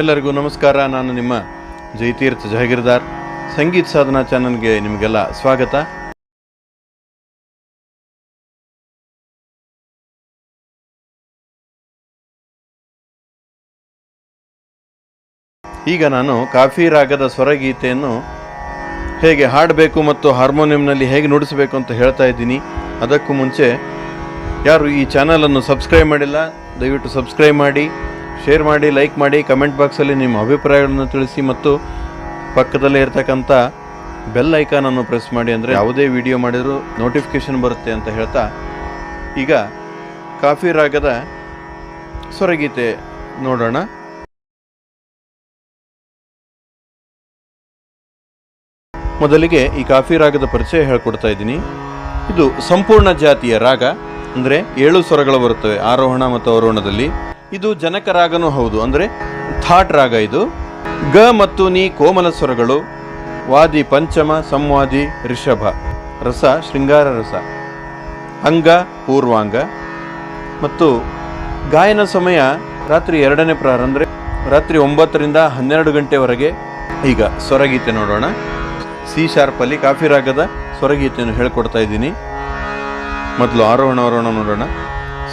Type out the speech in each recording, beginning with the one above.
ಎಲ್ಲರಿಗೂ ನಮಸ್ಕಾರ. ನಾನು ನಿಮ್ಮ ಜಯತೀರ್ಥ ಜಹಗೀರ್ದಾರ್. ಸಂಗೀತ ಸಾಧನಾ ಚಾನಲ್ಗೆ ನಿಮಗೆಲ್ಲ ಸ್ವಾಗತ. ಈಗ ನಾನು ಕಾಫಿ ರಾಗದ ಸ್ವರಗೀತೆಯನ್ನು ಹೇಗೆ ಹಾಡಬೇಕು ಮತ್ತು ಹಾರ್ಮೋನಿಯಂನಲ್ಲಿ ಹೇಗೆ ನುಡಿಸಬೇಕು ಅಂತ ಹೇಳ್ತಾ ಇದ್ದೀನಿ. ಅದಕ್ಕೂ ಮುಂಚೆ ಯಾರು ಈ ಚಾನಲನ್ನು ಸಬ್ಸ್ಕ್ರೈಬ್ ಮಾಡಿಲ್ಲ, ದಯವಿಟ್ಟು ಸಬ್ಸ್ಕ್ರೈಬ್ ಮಾಡಿ. ಶೇರ್ ಮಾಡಿ, ಲೈಕ್ ಮಾಡಿ, ಕಮೆಂಟ್ ಬಾಕ್ಸಲ್ಲಿ ನಿಮ್ಮ ಅಭಿಪ್ರಾಯಗಳನ್ನು ತಿಳಿಸಿ ಮತ್ತು ಪಕ್ಕದಲ್ಲೇ ಇರತಕ್ಕಂಥ ಬೆಲ್ ಐಕಾನನ್ನು ಪ್ರೆಸ್ ಮಾಡಿ ಅಂದರೆ ಯಾವುದೇ ವಿಡಿಯೋ ಮಾಡಿದರೂ ನೋಟಿಫಿಕೇಶನ್ ಬರುತ್ತೆ ಅಂತ ಹೇಳ್ತಾ ಈಗ ಕಾಫಿ ರಾಗದ ಸ್ವರಗೀತೆ ನೋಡೋಣ. ಮೊದಲಿಗೆ ಈ ಕಾಫಿ ರಾಗದ ಪರಿಚಯ ಹೇಳ್ಕೊಡ್ತಾ ಇದ್ದೀನಿ. ಇದು ಸಂಪೂರ್ಣ ಜಾತಿಯ ರಾಗ, ಅಂದರೆ ಏಳು ಸ್ವರಗಳು ಬರುತ್ತವೆ, ಆರೋಹಣ ಮತ್ತು ಅವರೋಹಣದಲ್ಲಿ. ಇದು ಜನಕ ರಾಗನೂ ಹೌದು. ಅಂದರೆ ಥಾಟ್ ರಾಗ ಇದು. ಗ ಮತ್ತು ನೀ ಕೋಮಲ ಸ್ವರಗಳು. ವಾದಿ ಪಂಚಮ, ಸಂವಾದಿ, ರಿಷಭ. ರಸ, ಶೃಂಗಾರ ರಸ. ಅಂಗ, ಪೂರ್ವಾಂಗ. ಮತ್ತು ಗಾಯನ ಸಮಯ ರಾತ್ರಿ ಎರಡನೇ ಪ್ರಾರ ಅಂದರೆ ರಾತ್ರಿ ಒಂಬತ್ತರಿಂದ ಹನ್ನೆರಡು ಗಂಟೆವರೆಗೆ. ಈಗ ಸ್ವರಗೀತೆ ನೋಡೋಣ. ಸಿ ಶಾರ್ಪಲ್ಲಿ ಕಾಫಿ ರಾಗದ ಸ್ವರಗೀತೆಯನ್ನು ಹೇಳ್ಕೊಡ್ತಾ ಇದ್ದೀನಿ. ಮೊದಲು ಆರೋಹಣ ಆರೋಹಣ ನೋಡೋಣ.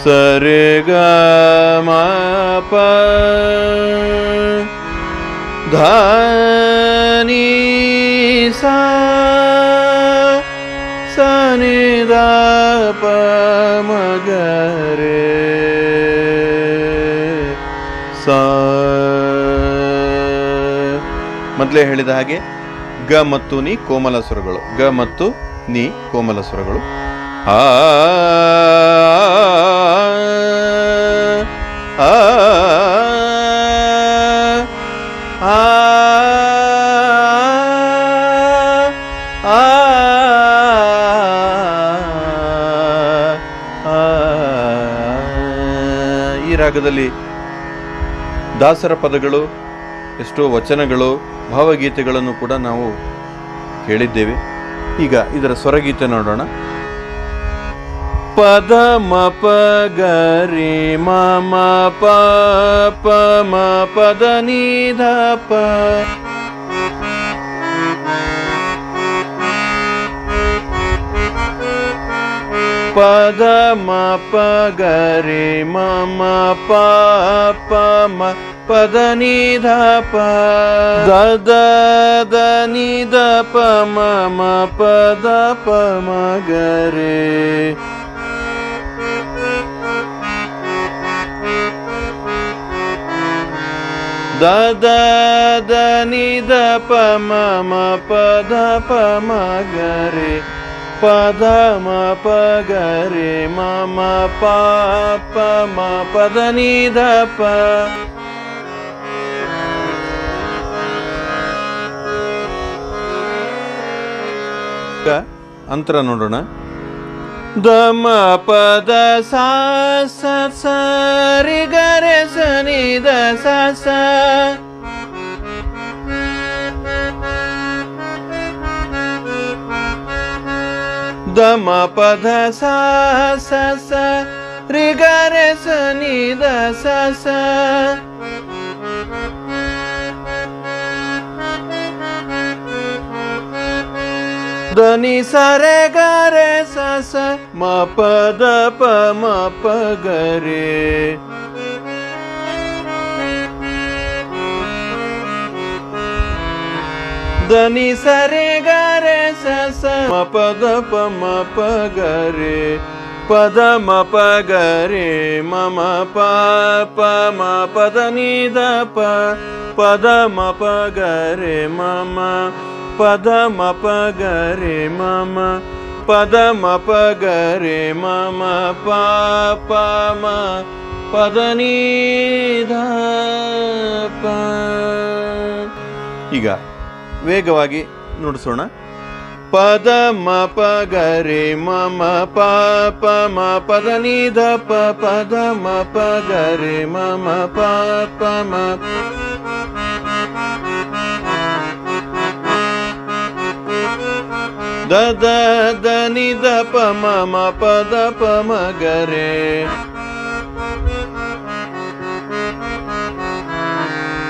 ಸರೆ ಗ ಮ ಮಗರೆ ಸ. ಮೊದಲೇ ಹೇಳಿದ ಹಾಗೆ ಗ ಮತ್ತು ನಿ ಕೋಮಲ ಸ್ವರಗಳು. ಗ ಮತ್ತು ನಿ ಕೋಮಲ ಸ್ವರಗಳು. ಆ. ಈ ರಾಗದಲ್ಲಿ ದಾಸರ ಪದಗಳು ಎಷ್ಟೋ ವಚನಗಳು ಭಾವಗೀತೆಗಳನ್ನು ಕೂಡ ನಾವು ಕೇಳಿದ್ದೇವೆ ಈಗ ಇದರ ಸ್ವರಗೀತೆ ನೋಡೋಣ ಪದ ಮ ಪ ಗ ರಿ ಮ ಮ ಪ ಪ ಮ ಪದ ನಿ ಧ ಪ ಪದ ಮ ಪ ದ ದ ಪ ಮ ಪ ದ ಪ ಮ ಗ ರೇ ಪ ಮ ಪ ಗ ರೇ ಮ ಮ ಪ ಪ ಮ ಪ ನಿ ದ ಪ. ಅಂತರ ನೋಡೋಣ. ದ ಮ ಪದ ಸಾ ಸ ಸ ರಿ ಗ ರೆ ಸ ನಿ ದ ಸ ಸ ದ ಮ ಪದ ಸಾ ಸ ಸ ರಿ ಗ ರೆ ಸ ನಿ ದ ಸ ಸ ಧನಿ ಸರೆ ಗರೆ ಸ ಸ ಮಮ ಪ ದ ಪ ಮ ಪದ ಮ ಪ ಗರೆ ಮಮ ಪದ ಪ ಪದ ಮ ಪ ಗರೆ ಮ ಪದ ಮ ಪ ಗರೆ ಮ ಮ ಪದ ಮ ಪ ಗರೆ ಮ ಮ ಪ ಪ ಮ ಪದ ನಿ ಧ ಪ ಈಗ ವೇಗವಾಗಿ ನುಡಿಸೋಣ. ಪದ ಮ ಪ ಗರೆ ಮ ಮ ಪ ಪ ಮ ಪದ ನಿ ಧ ಪ ಪದ ಮ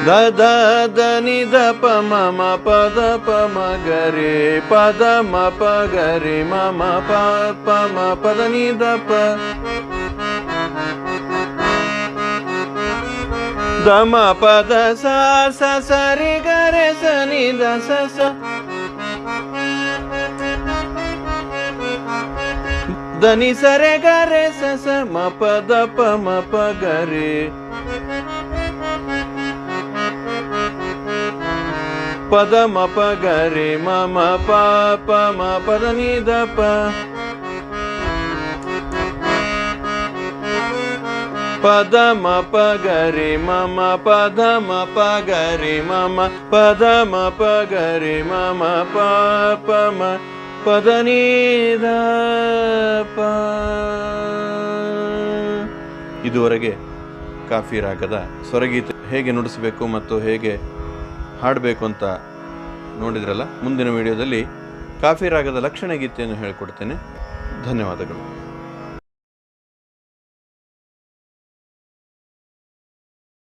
ಪ ಗರೆ ಮ ಮ ಪ ಪ ಮ ದ ದ ದ ನಿ ದ ಪ ಮ ಮ ಪ ದ ಪ ಮ ಗರೆ ದ ದ ದ ನಿ ದ ಪ ಮ ಮ ಪ ದ ಪ ಮ ಗ re ಪ ದ ಮ ಪ ಪದ ಮ ಪ ಮಮ ಮ ಮ ಪದ ದ ಪ ಪದ ಮ ಪ ಮಮ ಪದ ಮ ಪ ಮಮ ಪದ ಮ ಪ ಮಮ ಮ ಮ ಪದ ದ ಪ ಇದುವರೆಗೆ ಕಾಫಿ ರಾಗದ ಸ್ವರಗೀತೆ ಹೇಗೆ ನುಡಿಸಬೇಕು ಮತ್ತು ಹೇಗೆ ಹಾಡಬೇಕು ಅಂತ ನೋಡಿದ್ರಲ್ಲ? ಮುಂದಿನ ವಿಡಿಯೋದಲ್ಲಿ ಕಾಫಿ ರಾಗದ ಲಕ್ಷಣ ಗೀತೆಯನ್ನು ಹೇಳಿಕೊಡ್ತೇನೆ. ಧನ್ಯವಾದಗಳು.